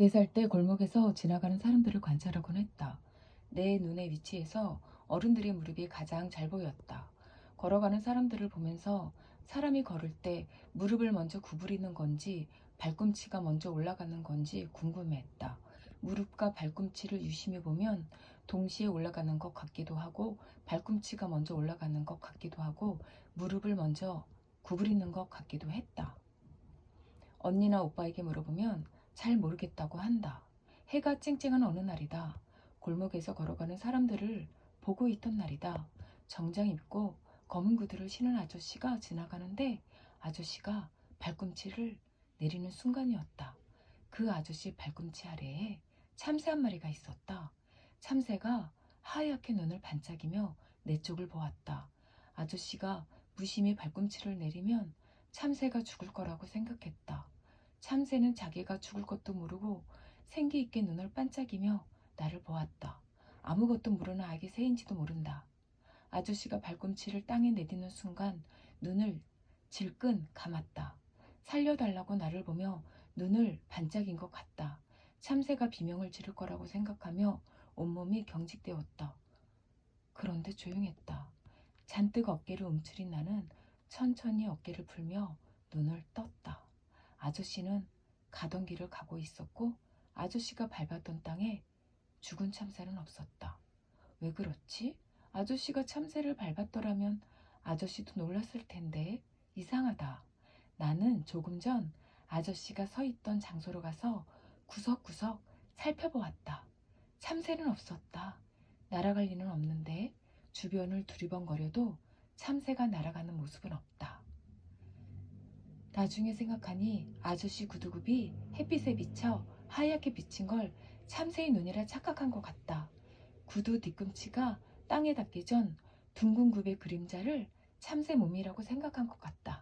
네 살 때 골목에서 지나가는 사람들을 관찰하곤 했다. 내 눈의 위치에서 어른들의 무릎이 가장 잘 보였다. 걸어가는 사람들을 보면서 사람이 걸을 때 무릎을 먼저 구부리는 건지 발꿈치가 먼저 올라가는 건지 궁금해했다. 무릎과 발꿈치를 유심히 보면 동시에 올라가는 것 같기도 하고 발꿈치가 먼저 올라가는 것 같기도 하고 무릎을 먼저 구부리는 것 같기도 했다. 언니나 오빠에게 물어보면 잘 모르겠다고 한다. 해가 쨍쨍한 어느 날이다. 골목에서 걸어가는 사람들을 보고 있던 날이다. 정장 입고 검은 구두를 신은 아저씨가 지나가는데 아저씨가 발꿈치를 내리는 순간이었다. 그 아저씨 발꿈치 아래에 참새 한 마리가 있었다. 참새가 하얗게 눈을 반짝이며 내 쪽을 보았다. 아저씨가 무심히 발꿈치를 내리면 참새가 죽을 거라고 생각했다. 참새는 자기가 죽을 것도 모르고 생기 있게 눈을 반짝이며 나를 보았다. 아무것도 모르는 아기 새인지도 모른다. 아저씨가 발꿈치를 땅에 내딛는 순간 눈을 질끈 감았다. 살려달라고 나를 보며 눈을 반짝인 것 같다. 참새가 비명을 지를 거라고 생각하며 온몸이 경직되었다. 그런데 조용했다. 잔뜩 어깨를 움츠린 나는 천천히 어깨를 풀며 눈을 떴다. 아저씨는 가던 길을 가고 있었고 아저씨가 밟았던 땅에 죽은 참새는 없었다. 왜 그렇지? 아저씨가 참새를 밟았더라면 아저씨도 놀랐을 텐데 이상하다. 나는 조금 전 아저씨가 서 있던 장소로 가서 구석구석 살펴보았다. 참새는 없었다. 날아갈 리는 없는데 주변을 두리번거려도 참새가 날아가는 모습은 없다. 나중에 생각하니 아저씨 구두굽이 햇빛에 비쳐 하얗게 비친 걸 참새의 눈이라 착각한 것 같다. 구두 뒤꿈치가 땅에 닿기 전 둥근 굽의 그림자를 참새 몸이라고 생각한 것 같다.